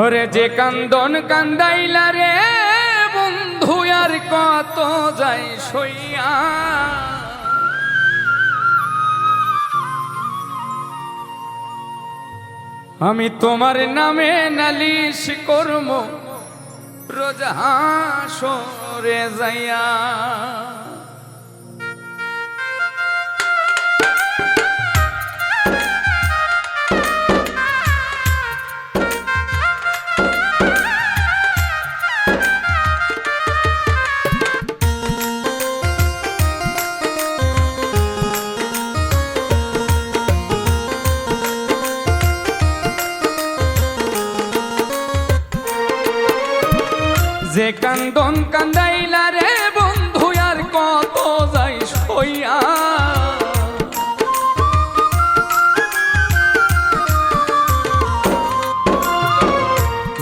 ওরে যে কান্দন কান্দাইলা রে, বন্ধু, আর কত যাই সইয়া। আমি তোমার নামে নালিশ করম। রোজ হাসরে যাইয়া যে কান্দন কান্দাইলা রে বন্ধু, আর কত যাই সইয়া।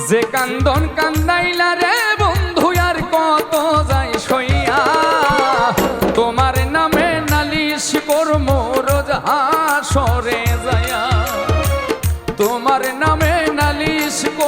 যে কান্দন কান্দাইলা রে বন্ধু, আর কত যাই সইয়া। তোমার নামে নালিশ করম রোজ হাসরে যায়া তোমার নামে নালিশ করম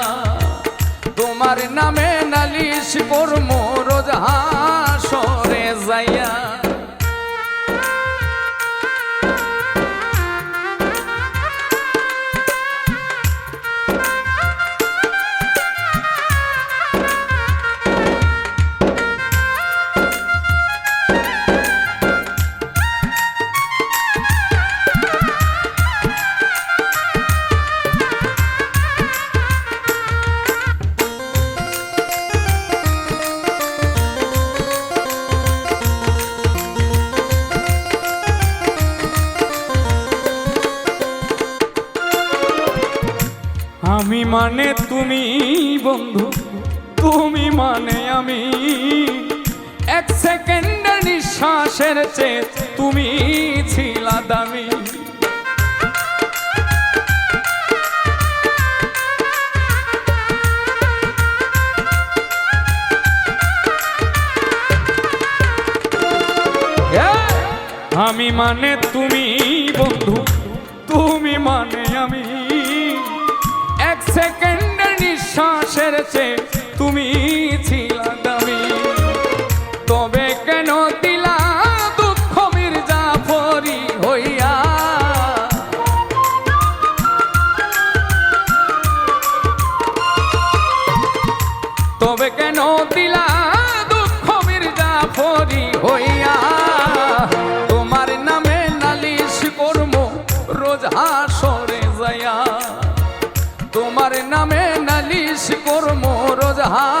তোমার নামে নালিশ করমু রোজ আমি মানে তুমি বন্ধু, তুমি মানে আমি। এক সেকেন্ডের নিঃশ্বাসের চেয়ে তুমি ছিলা দামি। আমি মানে তুমি বন্ধু, তুমি মানে আমি। নিঃশ্বাসের তুমি ছিলা দামি। তবে কেন দিলা দুঃখ মির্জাফরি হইয়া? তবে কেন দিলা দুঃখ মির্জাফরি হইয়া? তোমার নামে নালিশ করম, রোজ হাসরে তোমার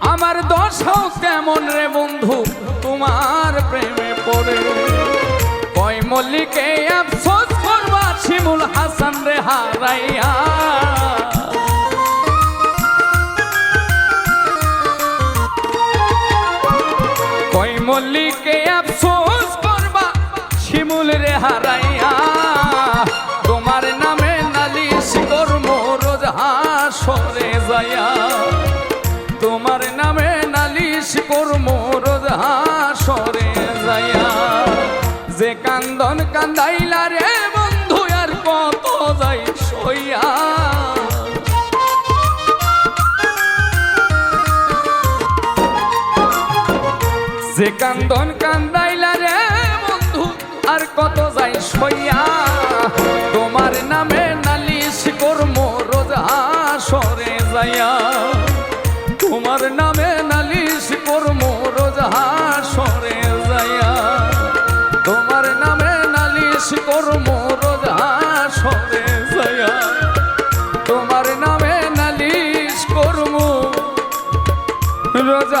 আমার দশাও কেমন রে বন্ধু, তোমার প্রেমে পড়ে। কয় মল্লিকে, আফসোস করবা, শিমুল হাসান রে হারাইয়া। কই মল্লিকে, আফসোস করবা, শিমুল রে হারাইয়া। তোমার নামে নালিশ করব, রোজ হাসরে যাইয়া। যে কান্দন কান্দাইলা রে বন্ধু, আর কত যাই সইয়া তোমার নামে নালিশ করম রোজ হাসরে যাইয়া। তোমার নামে নালিশ করম রোজ হাসরে যাইয়া। তোমার নামে নালিশ করম রোজ হাসরে যাইয়া। তোমার নামে নালিশ করমু রোজ